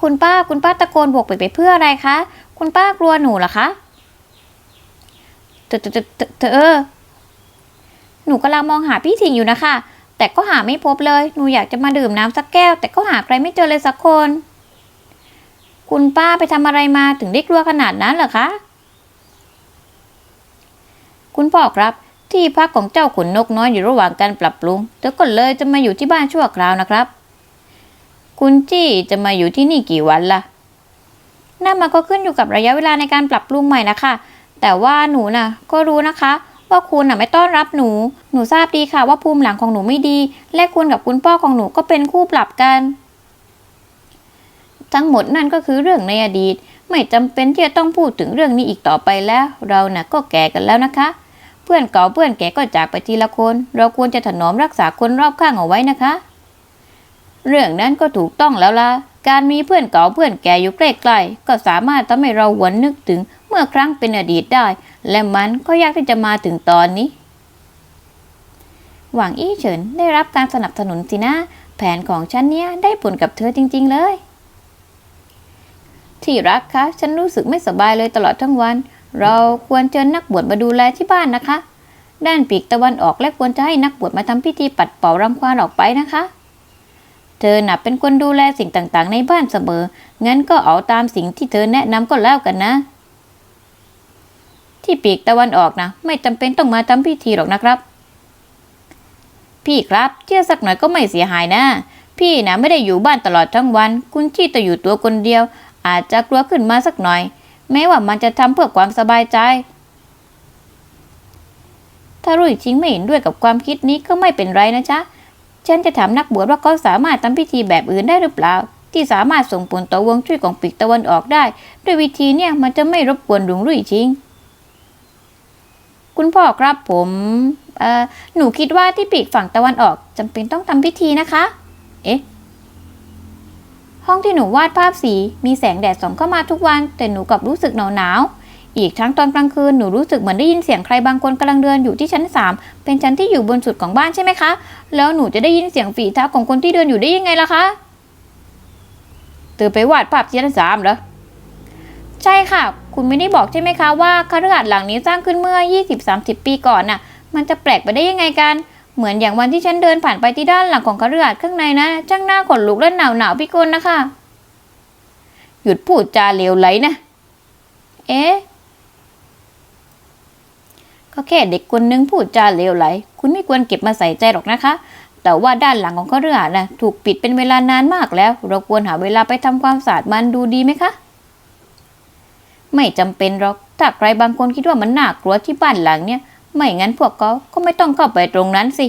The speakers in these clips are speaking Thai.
คุณป้าคุณป้าตะโกนโบกไปไปเพื่ออะไรคะ คุณป้ากลัวหนูเหรอคะเธอเธอเธอเธอเธอหนูกำลังมองหาพี่ถิงอยู่นะคะ แต่ก็หาไม่พบเลย หนูอยากจะมาดื่มน้ำสักแก้ว แต่ก็หาใครไม่เจอเลยสักคน คุณป้าไปทำอะไรมาถึงได้กลัวขนาดนั้นเหรอคะ คุณพ่อครับ ที่พักของเจ้าขุนนกน้อยอยู่ระหว่างการปรับปรุงเธอก็เลยจะมาอยู่ที่บ้านชั่วคราวนะครับ คุณจี้จะมาอยู่ที่นี่กี่วันล่ะนั่นมันก็ขึ้นอยู่กับระยะเวลาในการปรับปรุงใหม่นะคะ แต่ว่าหนูน่ะ ก็รู้นะคะ ว่าคุณน่ะไม่ต้อนรับหนู หนูทราบดีค่ะว่าภูมิหลังของหนูไม่ดี และคุณกับคุณพ่อของหนูก็เป็นคู่ปรับกัน ทั้งหมดนั่นก็คือเรื่องในอดีต ไม่จำเป็นที่จะต้องพูดถึงเรื่องนี้อีกต่อไปแล้ว เราน่ะก็แก่กันแล้วนะคะ เพื่อนเก่าเพื่อนแก่ก็จากไปทีละคน เราควรจะถนอมรักษาคนรอบข้างเอาไว้นะคะ เรื่องนั้นก็ถูกต้องแล้วล่ะ การมีเพื่อนเก่าเพื่อนแก่อยู่ใกล้ๆก็สามารถทำให้เราหวนนึกถึงเมื่อครั้งเป็นอดีตได้ และมันก็ยากที่จะมาถึงตอนนี้ หวังอี้เฉินได้รับการสนับสนุนสินะ แผนของฉันเนี่ยได้ผลกับเธอจริง ๆ เลย ที่รักคะ ฉันรู้สึกไม่สบายเลยตลอดทั้งวัน เราควรเชิญนักบวชมาดูแลที่บ้านนะคะ ด้านปีกตะวันออกและควรจะให้นักบวชมาทำพิธีปัดเป่ารังควานออกไปนะคะ เธอหน่ะเป็นคนดูแลสิ่งต่างๆ ในบ้านเสมอ งั้นก็เอาตามสิ่งที่เธอแนะนำก็แล้วกันนะ ที่ปีกตะวันออกนะ ไม่จำเป็นต้องมาทำพิธีหรอกนะครับ พี่ครับเชื่อสักหน่อยก็ไม่เสียหายนะ พี่นะไม่ได้อยู่บ้านตลอดทั้งวัน คุณจี้จะอยู่ตัวคนเดียว อาจจะกลัวขึ้นมาสักหน่อย แม้ว่ามันจะทำเพื่อความสบายใจถ้ารุ่ยจริงไม่เห็นด้วยกับความคิดนี้ก็ไม่เป็นไรนะจ๊ะ ฉันจะถามนักบวชว่าเขาสามารถทำพิธีแบบอื่นได้หรือเปล่า ที่สามารถส่งผลต่อวงจุ้ยของปีกตะวันออกได้ ด้วยวิธีเนี่ยมันจะไม่รบกวนหลวงรุ่ยจริง คุณพ่อครับผมเอ่อหนูคิดว่าที่ปีกฝั่งตะวันออกจำเป็นต้องทำพิธีนะคะ เอ๊ะห้องที่หนูวาดภาพสีมีแสงแดดส่องเข้ามาทุกวัน แต่หนูกลับรู้สึกหนาวหนาว อีกทั้งตอนกลางคืนหนูรู้สึกเหมือนได้ยินเสียงใครบางคนกำลังเดินอยู่ที่ชั้นสามเป็นชั้นที่อยู่บนสุดของบ้านใช่ไหมคะ แล้วหนูจะได้ยินเสียงฝีเท้าของคนที่เดินอยู่ได้ยังไงล่ะคะเธอไปวาดภาพชั้นสามเหรอใช่ค่ะ คุณไม่ได้บอกใช่ไหมคะว่าคฤหาสน์หลังนี้สร้างขึ้นเมื่อ 20-30 ปีก่อนน่ะ มันจะแปลกไปได้ยังไงกัน เหมือนอย่างวันที่ฉันเดินผ่านไปที่ด้านหลังของคฤหาสน์ข้างในนะจ้างหน้าขนลุกและหนาวหนาวๆพิกลนะคะ หยุดพูดจาเลวไหลนะ เอ๊ะ ก็แค่เด็กคนนึงพูดจาเลวไหล คุณไม่ควรเก็บมาใส่ใจหรอกนะคะ แต่ว่าด้านหลังของคฤหาสน์นะถูกปิดเป็นเวลานานมากแล้ว เราควรหาเวลาไปทำความสะอาดมันดูดีไหมคะ ไม่จำเป็นหรอก ถ้าใครบางคนคิดว่ามันน่ากลัวที่บ้านหลังเนี่ย ไม่งั้นพวกเขาก็ไม่ต้องเข้าไปตรงนั้นสิ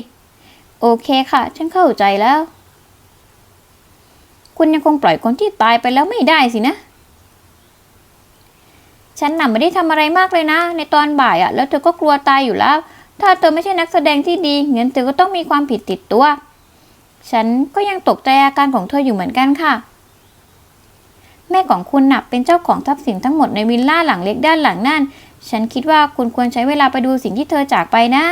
โอเคค่ะ ฉันเข้าใจแล้ว คุณยังคงปล่อยคนที่ตายไปแล้วไม่ได้สินะ ฉันน่ะไม่ได้ทำอะไรมากเลยนะ ในตอนบ่ายอะแล้วเธอก็กลัวตายอยู่แล้ว ถ้าเธอไม่ใช่นักแสดงที่ดีงั้นเธอก็ต้องมีความผิดติดตัว ฉันก็ยังตกใจอาการของเธออยู่เหมือนกันค่ะ แม่ของคุณน่ะเป็นเจ้าของทรัพย์สินทั้งหมดในวิลล่าหลังเล็กด้านหลังนั่น ฉันคิดว่าคุณควรใช้เวลาไปดูสิ่งที่เธอจากไปนะ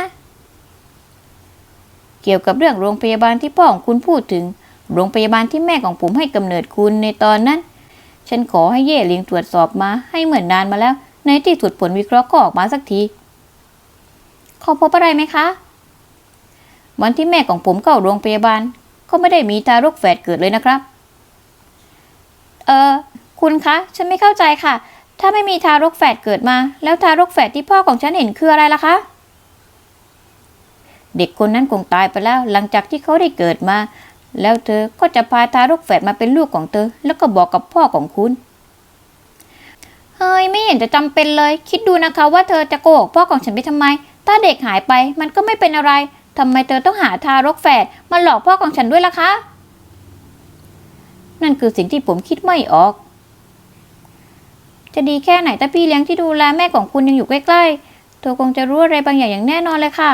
เกี่ยวกับเรื่องโรงพยาบาลที่พ่อของคุณพูดถึง โรงพยาบาลที่แม่ของผมให้กำเนิดคุณในตอนนั้น ฉันขอให้เย่หลิงตรวจสอบมาให้เหมือนนานมาแล้ว ในที่สุดผลวิเคราะห์ก็ออกมาสักที เขาพบอะไรไหมคะ วันที่แม่ของผมเข้าโรงพยาบาล ก็ไม่ได้มีทารกแฝดเกิดเลยนะครับ เออคุณคะ ฉันไม่เข้าใจค่ะ ถ้าไม่มีทารกแฝดเกิดมา แล้วทารกแฝดที่พ่อของฉันเห็นคืออะไรล่ะคะ เด็กคนนั้นคงตายไปแล้ว หลังจากที่เขาได้เกิดมา แล้วเธอก็จะพาทารกแฝดมาเป็นลูกของเธอ แล้วก็บอกกับพ่อของคุณ เฮ้ยไม่เห็นจะจำเป็นเลย คิดดูนะคะว่าเธอจะโกหกพ่อของฉันไปทำไม ถ้าเด็กหายไปมันก็ไม่เป็นอะไรทำไมเธอต้องหาทารกแฝดมาหลอกพ่อของฉันด้วยล่ะคะ นั่นคือสิ่งที่ผมคิดไม่ออก จะดีแค่ไหนถ้าพี่เลี้ยงที่ดูแลแม่ของคุณยังอยู่ใกล้ๆเธอคงจะรู้อะไรบางอย่างอย่างแน่นอนเลยค่ะ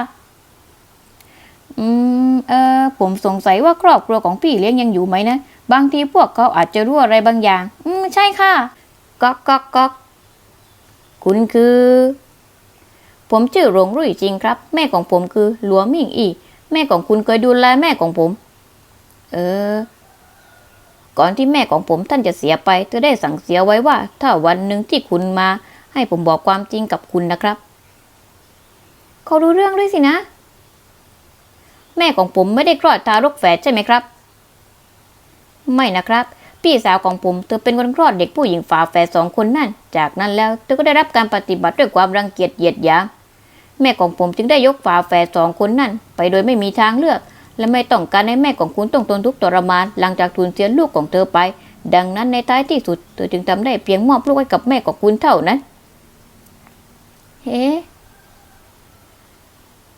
อืม เออ ผมสงสัยว่าครอบครัวของพี่เลี้ยงยังอยู่ไหมนะ บางทีพวกเขาอาจจะรู้อะไรบางอย่าง อืม ใช่ค่ะ ก๊อกก๊อกก๊อกคุณคือ ผมชื่อหลงรุ่ยจริงครับ แม่ของผมคือหลัวมิ่งอี แม่ของคุณเคยดูแลแม่ของผม เออ ก่อนที่แม่ของผมท่านจะเสียไปเธอได้สั่งเสียไว้ว่า ถ้าวันหนึ่งที่คุณมา ให้ผมบอกความจริงกับคุณนะครับ เขารู้เรื่องด้วยสินะ แม่ของผมไม่ได้คลอดทารกแฝดใช่ไหมครับ ไม่นะครับ พี่สาวของผมเธอเป็นคนคลอดเด็กผู้หญิงฝาแฝดสองคนนั่น จากนั้นแล้วเธอก็ได้รับการปฏิบัติด้วยความรังเกียจเหยียดหยามแม่ของผมจึงได้ยกฝาแฝดสองคนนั่น ไปโดยไม่มีทางเลือก และไม่ต้องการให้แม่ของคุณต้องทนทุกข์ทรมานหลังจากสูญเสียลูกของเธอไป ดังนั้นในท้ายที่สุดเธอจึงทำได้เพียงมอบลูกให้กับแม่ของคุณเท่านั้นเฮ้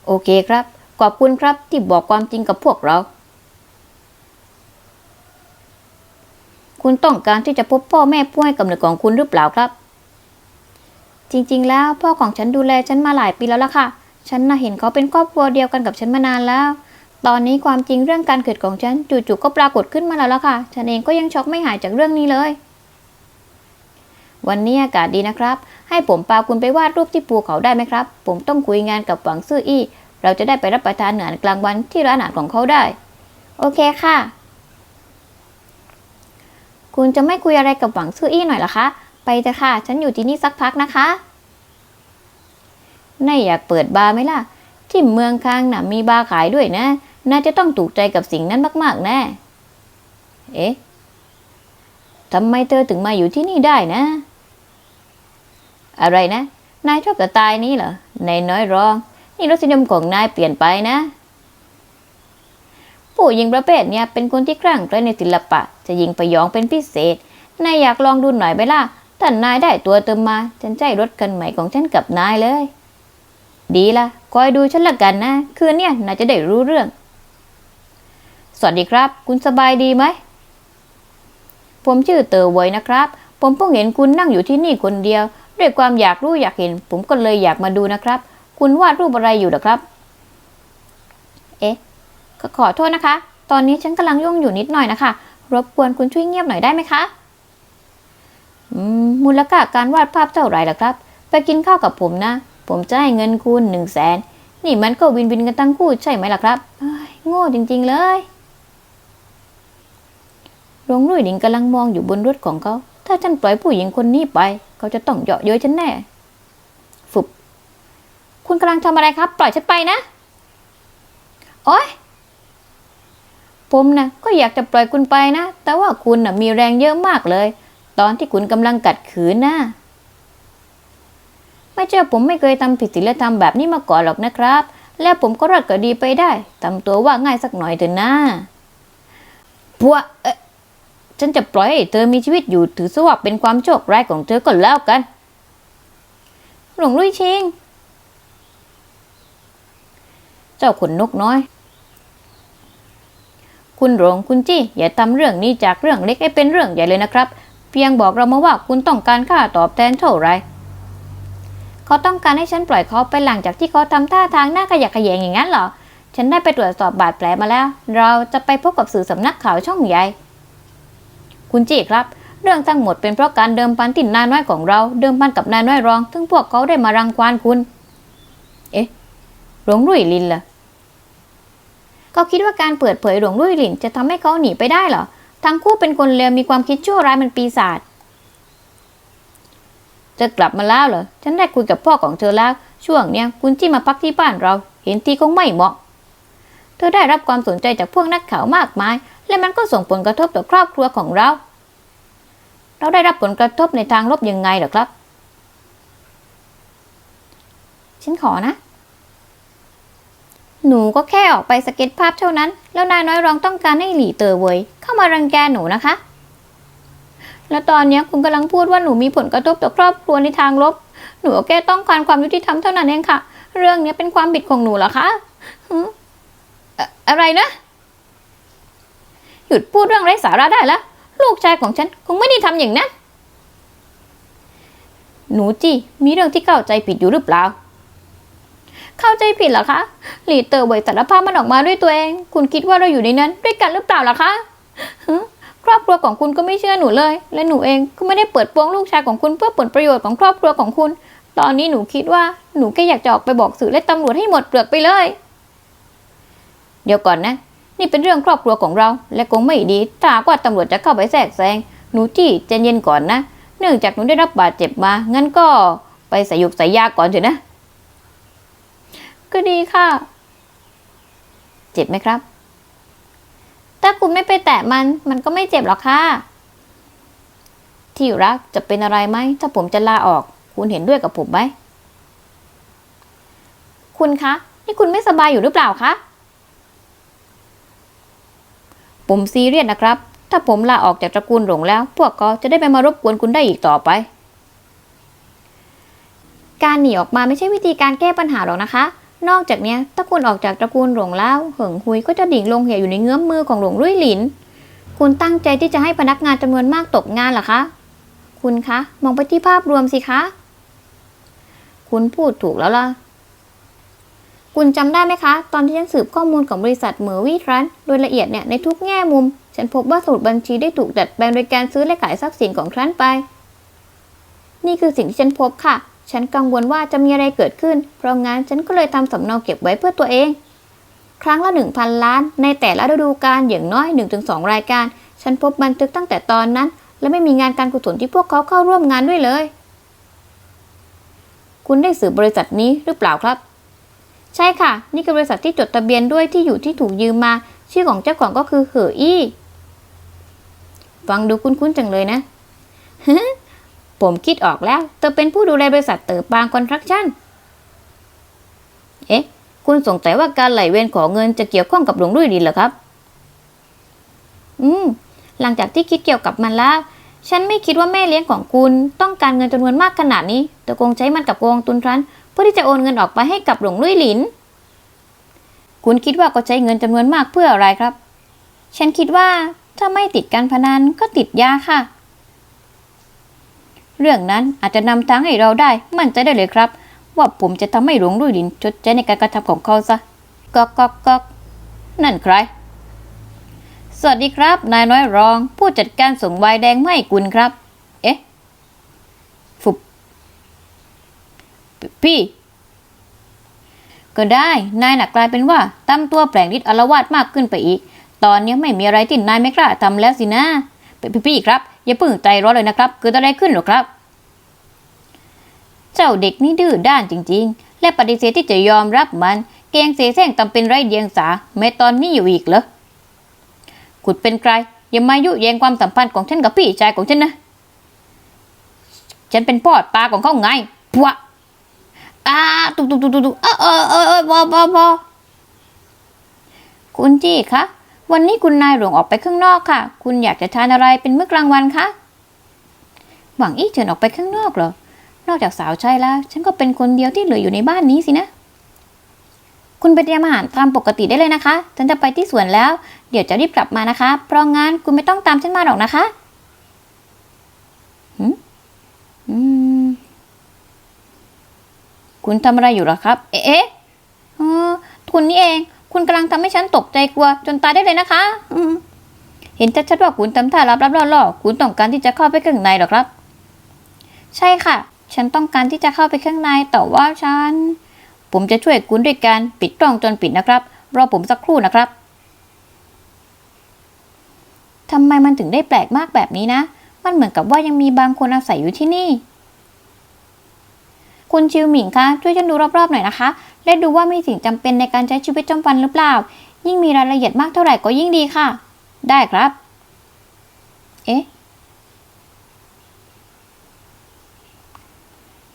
โอเคครับ ขอบคุณครับที่บอกความจริงกับพวกเรา คุณต้องการที่จะพบพ่อแม่ผู้ให้กำเนิดของคุณหรือเปล่าครับ จริงๆ แล้วพ่อของฉันดูแลฉันมาหลายปีแล้วล่ะค่ะ ฉันน่ะเห็นเขาเป็นครอบครัวเดียวกันกับฉันมานานแล้ว ตอนนี้ความจริงเรื่องการเกิดของฉันจู่ๆก็ปรากฏขึ้นมาแล้วล่ะค่ะ ฉันเองก็ยังช็อกไม่หายจากเรื่องนี้เลยวันนี้อากาศดีนะครับ ให้ผมพาคุณไปวาดรูปที่ภูเขาได้ไหมครับ ผมต้องคุยงานกับหวังซื่ออี้ เราจะได้ไปรับประทานอาหารกลางวันที่ร้านอาหารของเขาได้ โอเคค่ะ คุณจะไม่คุยอะไรกับหวังซื่ออี้หน่อยหรอคะ ไปเถอะค่ะ ฉันอยู่ที่นี่สักพักนะคะนายอยากเปิดบาร์ไหมล่ะ ที่เมืองคางน่ะมีบาร์ขายด้วยนะ น่าจะต้องถูกใจกับสิ่งนั้นมากๆแน่เอ๊ะทำไมเธอถึงมาอยู่ที่นี่ได้นะ อะไรนะ นายชอบสไตล์นี้เหรอนายน้อยรอง นี่รสนิยมของนายเปลี่ยนไปนะ ผู้หญิงประเภทเนี้ยเป็นคนที่คลั่งไคล้ในศิลปะ จะยิงประยองเป็นพิเศษ นายอยากลองดูหน่อยไหมล่ะถ้านายได้ตัวเติมมา ฉันจะให้รถคันใหม่ของฉันกับนายเลย ดีละคอยดูฉันละกันนะ คืนเนี้ยนายจะได้รู้เรื่อง สวัสดีครับ คุณสบายดีไหม ผมชื่อเตอร์ไวยนะครับ ผมเพิ่งเห็นคุณนั่งอยู่ที่นี่คนเดียว ด้วยความอยากรู้อยากเห็น ผมก็เลยอยากมาดูนะครับ คุณวาดรูปอะไรอยู่เหรอครับ เอ๊ะขอขอโทษนะคะ ตอนนี้ฉันกำลังยุ่งอยู่นิดหน่อยนะคะ รบกวนคุณช่วยเงียบหน่อยได้ไหมคะ อืม มูลค่าการวาดภาพเท่าไหร่ล่ะครับ ไปกินข้าวกับผมนะ ผมจะให้เงินคุณหนึ่งแสน นี่มันก็วินวินกันทั้งคู่ใช่ไหมล่ะครับโง่จริง ๆ เลยหลวงรุ่ยหลิงกำลังมองอยู่บนรถของเขา ถ้าฉันปล่อยผู้หญิงคนนี้ไป เขาจะต้องเยาะเย้ยฉันแน่ คุณกำลังทำอะไรครับ ปล่อยฉันไปนะ โอ๊ย ผมนะก็อยากจะปล่อยคุณไปนะ แต่ว่าคุณนะมีแรงเยอะมากเลย ตอนที่คุณกำลังกัดขืนนะไม่เชื่ผมไม่เคยทำผิดศีลธรรมแบบนี้มาก่อนหรอกนะครับ แล้วผมก็รอดก็ดีไปได้ทำตัวว่าง่ายสักหน่อยเถอะนะพวกเอ๊ะฉันจะปล่อยให้เธอมีชีวิตอยู่ถือซะว่าเป็นความโชคร้ายของเธอก็แล้วกัน หลวงลุยชิง เจ้าขนนกน้อย คุณหลวงคุณจี้อย่าทำเรื่องนี้จากเรื่องเล็กให้เป็นเรื่องใหญ่เลยนะครับ เพียงบอกเรามาว่าคุณต้องการค่าตอบแทนเท่าไรเขาต้องการให้ฉันปล่อยเขาไปหลังจากที่เขาทำท่าทางหน้าขยะแขยงอย่างนั้นเหรอ ฉันได้ไปตรวจสอบบาดแผลมาแล้ว เราจะไปพบกับสื่อสำนักข่าวช่องใหญ่ คุณจี้ครับ เรื่องทั้งหมดเป็นเพราะการเดิมพันที่นายน้อยของเรา เดิมพันกับนายน้อยรอง ซึ่งพวกเขาได้มารังควานคุณ หลวงรุ่ยลินล่ะเขาคิดว่าการเปิดเผยหลวงรุ่ยลินจะทำให้เขาหนีไปได้เหรอ ทั้งคู่เป็นคนเลวมีความคิดชั่วร้ายมันปีศาจ จะกลับมาแล้วเหรอ ฉันได้คุยกับพ่อของเธอแล้ว ช่วงเนี้ยคุณจี้มาพักที่บ้านเรา เห็นทีคงไม่เหมาะ เธอได้รับความสนใจจากพวกนักข่าวมากมาย และมันก็ส่งผลกระทบต่อครอบครัวของเรา เราได้รับผลกระทบในทางลบยังไงหรอครับ ฉันขอนะ หนูก็แค่ออกไปสเก็ตภาพเท่านั้น แล้วนายน้อยรองต้องการให้หลีเตอเวยเข้ามารังแกหนูนะคะ แล้วตอนนี้คุณกำลังพูดว่าหนูมีผลกระทบต่อครอบครัวในทางลบ หนูแค่ต้องการความยุติธรรมเท่านั้นเองค่ะ เรื่องนี้เป็นความผิดของหนูเหรอคะอะอะไรนะ หยุดพูดเรื่องไร้สาระได้แล้ว ลูกชายของฉันคงไม่ได้ทำอย่างนั้น หนูจีมีเรื่องที่เข้าใจผิดอยู่หรือเปล่า เข้าใจผิดเหรอคะหลีเตอร์เวยสารภาพมันออกมาด้วยตัวเอง คุณคิดว่าเราอยู่ในนั้นด้วยกันหรือเปล่าล่ะคะครอบครัวของคุณก็ไม่เชื่อหนูเลย และหนูเองก็ไม่ได้เปิดโปงลูกชายของคุณเพื่อผลประโยชน์ของครอบครัวของคุณ ตอนนี้หนูคิดว่าหนูแค่อยากจะออกไปบอกสื่อและตำรวจให้หมดเปลือกไปเลย เดี๋ยวก่อนนะ นี่เป็นเรื่องครอบครัวของเรา และคงไม่ดีถ้ากว่าตำรวจจะเข้าไปแทรกแซงหนูจี้ใจเย็นก่อนนะ เนื่องจากหนูได้รับบาดเจ็บมางั้นก็ไปสยุกใส่ยาก่อนเถอะนะ ก็ดีค่ะ เจ็บไหมครับ ถ้าคุณไม่ไปแตะมัน มันก็ไม่เจ็บหรอกค่ะ ที่รักจะเป็นอะไรไหม ถ้าผมจะลาออก คุณเห็นด้วยกับผมไหม คุณคะ นี่คุณไม่สบายอยู่หรือเปล่าคะ ผมซีเรียสนะครับ ถ้าผมลาออกจากตระกูลหลงแล้ว พวกเขาจะได้ไม่มารบกวนคุณได้อีกต่อไปการหนีออกมาไม่ใช่วิธีการแก้ปัญหาหรอกนะคะ นอกจากนี้ถ้าคุณออกจากตระกูลหลงแล้วเหิงหุยก็จะดิ่งลงเหวอยู่ในเงื้อมมือของหลงรุ่ยหลิน คุณตั้งใจที่จะให้พนักงานจำนวนมากตกงานหรอคะ คุณคะ มองไปที่ภาพรวมสิคะ คุณพูดถูกแล้วล่ะ คุณจำได้ไหมคะ ตอนที่ฉันสืบข้อมูลของบริษัทเหมอวีทรันโดยละเอียดเนี่ยในทุกแง่มุม ฉันพบว่าสมุดบัญชีได้ถูกดัดแปลงโดยการซื้อและขายทรัพย์สินของทรันไป นี่คือสิ่งที่ฉันพบค่ะ ฉันกังวลว่าจะมีอะไรเกิดขึ้น เพราะงั้นฉันก็เลยทำสำเนาเก็บไว้เพื่อตัวเอง ครั้งละหนึ่งพันล้าน ในแต่ละฤดูกาลอย่างน้อย 1-2 รายการ ฉันพบบันทึกตั้งแต่ตอนนั้น และไม่มีงานการกุศลที่พวกเขาเข้าร่วมงานด้วยเลย คุณได้สืบบริษัทนี้หรือเปล่าครับ ใช่ค่ะ นี่คือบริษัทที่จดทะเบียนด้วยที่อยู่ที่ถูกยืมมา ชื่อของเจ้าของก็คือเหออี้ฟังดูคุ้นๆจังเลยนะ ผมคิดออกแล้ว เธอเป็นผู้ดูแลบริษัทเต๋อปางคอนสตรักชั่น เอ๊ะ คุณสงสัยว่าการไหลเวียนของเงินจะเกี่ยวข้องกับหลวงรุ่ยดินเหรอครับ อืม หลังจากที่คิดเกี่ยวกับมันแล้ว ฉันไม่คิดว่าแม่เลี้ยงของคุณต้องการเงินจำนวนมากขนาดนี้แต่คงใช้มันกับกองทุนรันเพื่อที่จะโอนเงินออกไปให้กับหลวงลุยหลิน คุณคิดว่าก็ใช้เงินจำนวนมากเพื่ออะไรครับ ฉันคิดว่าถ้าไม่ติดการพนันก็ติดยาค่ะ เรื่องนั้นอาจจะนำทางให้เราได้มั่นใจได้เลยครับ ว่าผมจะทำให้หลวงลุยลินชดใช้ในการกระทำของเขาซะก๊อกก๊อกก๊อกนั่นใคร สวัสดีครับ นายน้อยรอง ผู้จัดการส่งวยแดงไม่กุลครับ เอ๊ะฟุบพี่ ก็ได้ นายหนักกลายเป็นว่าตั้มตัวแปลงฤทธิ์อารวาสมากขึ้นไปอีก ตอนนี้ไม่มีอะไรที่นายไม่กล้าทำแล้วสินะพี่พี่ครับ อย่าเพิ่งใจร้อนเลยนะครับ เกิดอะไรขึ้นหรอครับ เจ้าเด็กนี่ดื้อด้านจริง ๆ และปฏิเสธที่จะยอมรับมัน เกงเสแสร้งตำเป็นไรเดียงสาแม้ตอนนี้อยู่อีกเหรอคุณเป็นใคร อย่ามายุแยงความสัมพันธ์ของฉันกับพี่ชายของฉันนะ ฉันเป็นพ่อตาของเขาไงพวะอ่าตุกตุกตุกตุกเออเออเออเออบอบอบอคุณจี้คะ วันนี้คุณนายหลวงออกไปข้างนอกค่ะ คุณอยากจะทานอะไรเป็นมื้อกลางวันคะหวังอี้เชิญออกไปข้างนอกเหรอ นอกจากสาวใช่แล้ว ฉันก็เป็นคนเดียวที่เหลืออยู่ในบ้านนี้สินะ คุณไปเตรียมอาหารตามปกติได้เลยนะคะ ฉันจะไปที่สวนแล้ว เดี๋ยวจะรีบกลับมานะคะ เพราะงั้นคุณไม่ต้องตามฉันมาหรอกนะคะหืมอืม คุณทำอะไรอยู่หรอครับ เอ๊ะคุณนี่เอง คุณกำลังทำให้ฉันตกใจกลัว จนตายได้เลยนะคะ อืมเห็นชัดๆว่าคุณทำท่ารับรับล่อๆคุณต้องการที่จะเข้าไปข้างในหรอครับ ใช่ค่ะ ฉันต้องการที่จะเข้าไปข้างในแต่ว่าฉัน ผมจะช่วยคุณด้วยการปิดกล้องจนปิดนะครับ รอผมสักครู่นะครับทำไมมันถึงได้แปลกมากแบบนี้นะ มันเหมือนกับว่ายังมีบางคนอาศัยอยู่ที่นี่ คุณชิวหมิงคะ ช่วยฉันดูรอบๆหน่อยนะคะ และดูว่ามีสิ่งจำเป็นในการใช้ชีวิตประจำวันหรือเปล่า ยิ่งมีรายละเอียดมากเท่าไหร่ก็ยิ่งดีค่ะ ได้ครับ เอ๊ะ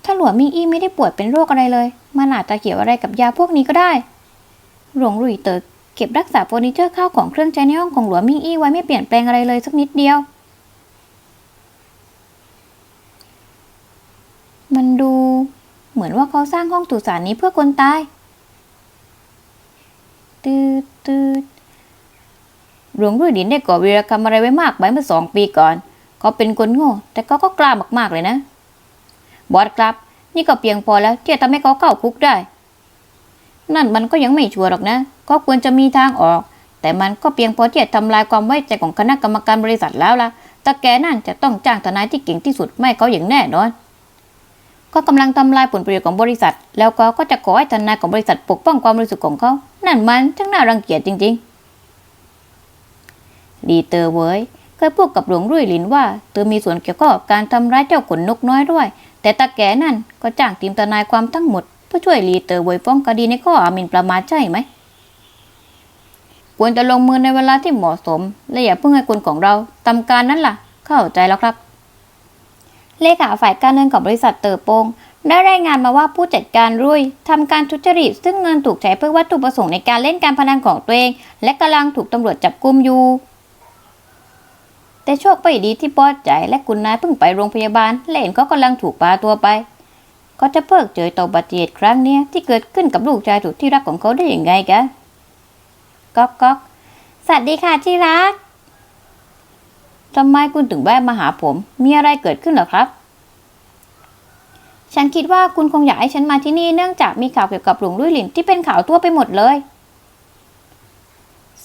ถ้าหลวงมิงอี้ไม่ได้ป่วยเป็นโรคอะไรเลย มันอาจจะเกี่ยวอะไรกับยาพวกนี้ก็ได้ หลวงหลุยเติร์เก็บรักษาเฟอร์นิเจอร์ข้าวของเครื่องใช้ในห้องของหลวงมิงอี้ไว้ไม่เปลี่ยนแปลงอะไรเลยสักนิดเดียว มันดู เหมือนว่าเขาสร้างห้องสุสานนี้เพื่อคนตายตืดตืดหลวงรุ่ยดินได้ก่อวีรกรรมอะไรไว้มากไปเมื่อสองปีก่อน เขาเป็นคนโง่ แต่เขาก็กล้ามากๆเลยนะ บอสครับ นี่ก็เพียงพอแล้วที่จะทำให้เขาเข้าคุกได้ นั่นมันก็ยังไม่ชัวร์หรอกนะ ก็ควรจะมีทางออก แต่มันก็เพียงพอที่จะทำลายความไว้ใจของคณะกรรมการบริษัทแล้วล่ะแต่แกนั่นจะต้องจ้างทนายที่เก่งที่สุดไม่เขาอย่างแน่นอน ก็กำลังทำลายผลประโยชน์ของบริษัท แล้วก็ก็จะขอให้ทนายของบริษัทปกป้องความบริสุทธิ์ของเขา นั่นมันช่างน่ารังเกียจจริงๆลีเตอร์เวยเคยพูดกับหลวงรุ่ยหลินว่าเธอมีส่วนเกี่ยวข้องกับการทำร้ายเจ้าขนนกน้อยด้วย แต่ตาแก่นั่นก็จ้างทีมทนายความทั้งหมดเพื่อช่วยลีเตอร์เวยฟ้องคดีในข้อหามินประมาทใช่ไหมควรจะลงมือในเวลาที่เหมาะสม และอย่าเพิ่งให้คนของเราทำการนั้นล่ะ เข้าใจแล้วครับ เลขาฝ่ายการเงินของบริษัทเติบโปงได้รายงานมาว่าผู้จัดการรุ่ยทำการทุจริต ซึ่งเงินถูกใช้เพื่อวัตถุประสงค์ในการเล่นการพนันของตัวเอง และกำลังถูกตำรวจจับกุมอยู่ แต่โชคไม่ดีที่ปอดใจและคุณนายเพิ่งไปโรงพยาบาล และเห็นเขากำลังถูกพาตัวไปเขาจะเพิกเจอต่อบัติเหตุครั้งเนี้ที่เกิดขึ้นกับลูกชายสุดที่รักของเขาได้อยังไงกันก๊อกก๊อกสวัสดีค่ะที่รัก ทำไมคุณถึงแวะมาหาผม มีอะไรเกิดขึ้นหรอครับ ฉันคิดว่าคุณคงอยากให้ฉันมาที่นี่เนื่องจากมีข่าวเกี่ยวกับหลวงลุยหลินที่เป็นข่าวทั่วไปหมดเลย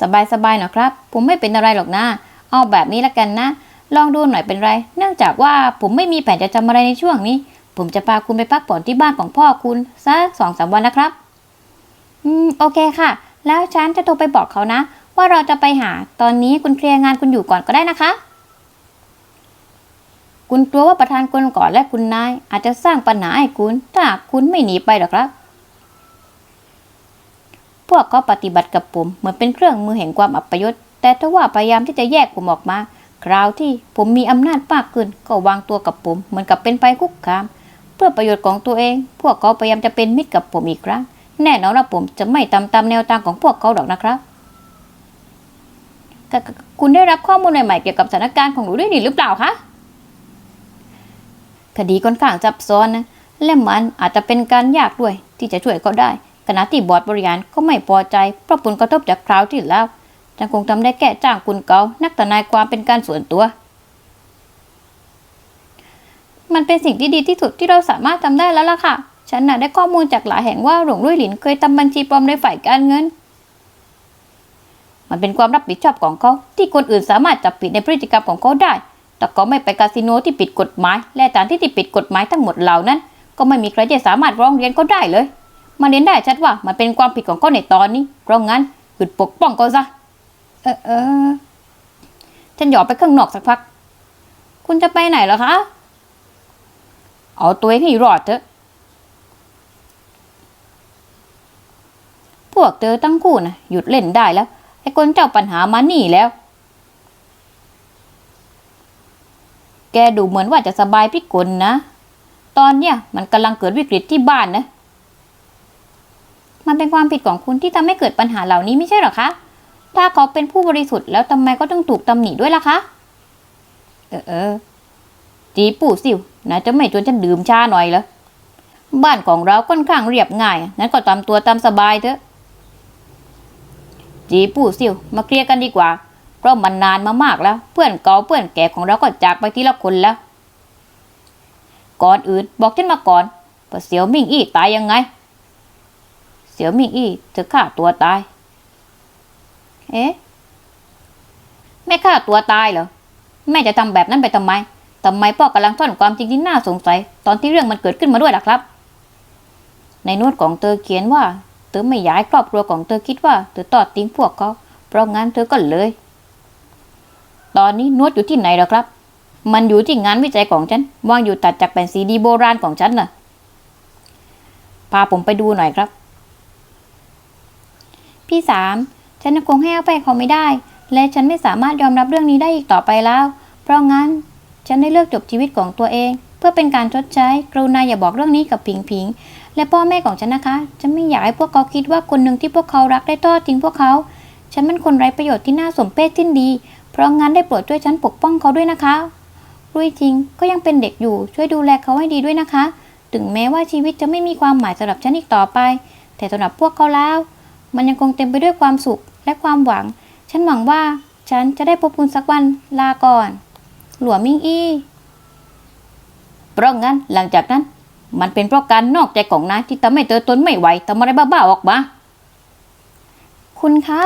สบายสบายนะครับ ผมไม่เป็นอะไรหรอกนะเอาแบบนี้ละกันนะ ลองดูหน่อยเป็นไร เนื่องจากว่าผมไม่มีแผนจะทำอะไรในช่วงนี้ ผมจะพาคุณไปพักผ่อนที่บ้านของพ่อคุณสักสองสามวันนะครับ อืมโอเคค่ะ แล้วฉันจะโทรไปบอกเขานะ ว่าเราจะไปหา ตอนนี้คุณเคลียร์งานคุณอยู่ก่อนก็ได้นะคะ คุณกลัวว่าประธานคนก่อนและคุณนาย อาจจะสร้างปัญหาให้คุณ ถ้าคุณไม่หนีไปหรอกครับ พวกเขาปฏิบัติกับผมเหมือนเป็นเครื่องมือแห่งความอัปยศ แต่ถ้าว่าพยายามที่จะแยกผมออกมา คราวที่ผมมีอำนาจมากขึ้นก็วางตัวกับผม เหมือนกับเป็นภัยคุกคาม เพื่อประโยชน์ของตัวเอง พวกเขาพยายามจะเป็นมิตรกับผมอีกครั้ง แน่นอนว่าผมจะไม่ตามตามแนวทางของพวกเขาหรอกนะครับคุณได้รับข้อมูลใหม่ๆเกี่ยวกับสถานการณ์ของหนูด้วยนี่หรือเปล่าคะ คดีค่อนข้างซับซ้อนนะและมันอาจจะเป็นการยากด้วยที่จะช่วยเขาได้ ขณะที่บอร์ดบริหารก็ไม่พอใจเพราะผลกระทบจากคราวที่แล้วจังคงทำได้แก้จ้างคุณเกานักทนายความเป็นการส่วนตัว มันเป็นสิ่งที่ดีที่สุดที่เราสามารถทำได้แล้วล่ะค่ะ ฉันน่ะได้ข้อมูลจากหลายแห่งว่าหลวงลุยหลินเคยทำบัญชีปลอมในฝ่ายการเงิน มันเป็นความรับผิดชอบของเขาที่คนอื่นสามารถจับผิดในพฤติกรรมของเขาได้ แต่เขาไม่ไปคาสิโนที่ผิดกฎหมาย และสถานที่ที่ผิดกฎหมายทั้งหมดเหล่านั้น ก็ไม่มีใครจะสามารถร้องเรียนเขาได้เลยมาเรียนได้ชัดว่ามันเป็นความผิดของเขาในตอนนี้เพราะงั้นหยุดปกป้องเขาซะเออเออฉันหยอไปข้างนอกสักพัก คุณจะไปไหนเหรอคะ เอาตัวเองให้รอดเถอะ พวกเธอทั้งคู่นะหยุดเล่นได้แล้ว ไอ้คนเจ้าปัญหามานี่แล้ว แกดูเหมือนว่าจะสบายพิกลนะ ตอนเนี้ยมันกำลังเกิดวิกฤตที่บ้านนะ มันเป็นความผิดของคุณที่ทำให้เกิดปัญหาเหล่านี้ไม่ใช่หรอคะ ถ้าเขาเป็นผู้บริสุทธิ์แล้วทำไมก็ต้องถูกตำหนิด้วยล่ะคะ เออเออจีปู่สิวนายจะไม่ชวนฉันดื่มชาหน่อยเหรอ บ้านของเราค่อนข้างเรียบง่ายนั้นก็ตามตัวตามสบายเถอะ จีปู่สิวมาเคลียร์กันดีกว่า เพราะมันนานมามากแล้ว เพื่อนเก่าเพื่อนแก่ของเราก็จากไปทีละคนแล้ว ก่อนอื่นบอกฉันมาก่อนว่าเสี่ยวมิ่งอี้ตายยังไง เสี่ยวมิ่งอี้เธอฆ่าตัวตาย เอ๊ะแม่ฆ่าตัวตายเหรอแม่จะทำแบบนั้นไปทำไมทำไมพ่อกำลังซ่อนความจริงที่น่าสงสัย ตอนที่เรื่องมันเกิดขึ้นมาด้วยล่ะครับ ในน้ตของเธอเขียนว่าเธอไม่อยากให้ครอบครัวของเธอคิดว่าเธอตอดทิ้งพวกเขา เพราะงั้นเธอก็เลย ตอนนี้น้ตอยู่ที่ไหนล่ะครับ มันอยู่ที่งานวิจัยของฉันวางอยู่ตัดจากแผ่นซีดีโบราณของฉันน่ะ พาผมไปดูหน่อยครับ พี่สาม ฉันคงให้อภัยเขาไม่ได้ และฉันไม่สามารถยอมรับเรื่องนี้ได้อีกต่อไปแล้ว เพราะงั้นฉันได้เลือกจบชีวิตของตัวเอง เพื่อเป็นการชดใช้ กรุณาอย่าบอกเรื่องนี้กับผิงผิง และพ่อแม่ของฉันนะคะ ฉันไม่อยากให้พวกเขาคิดว่าคนหนึ่งที่พวกเขารักได้ทอดทิ้งพวกเขา ฉันเป็นคนไร้ประโยชน์ที่น่าสมเพชที่ดี เพราะงั้นได้โปรดช่วยฉันปกป้องเขาด้วยนะคะรุ่ยจริงก็ยังเป็นเด็กอยู่ช่วยดูแลเขาให้ดีด้วยนะคะ ถึงแม้ว่าชีวิตจะไม่มีความหมายสำหรับฉันอีกต่อไป แต่สำหรับพวกเขาแล้ว มันยังคงเต็มไปด้วยความสุขและความหวัง ฉันหวังว่าฉันจะได้พบคุณสักวันลาก่อน หลวมิงอี้เพราะงั้นหลังจากนั้น มันเป็นเพราะการนอกใจของนายที่ทำให้เธอทนไม่ไหวทำอะไรบ้าๆออกมา คุณคะ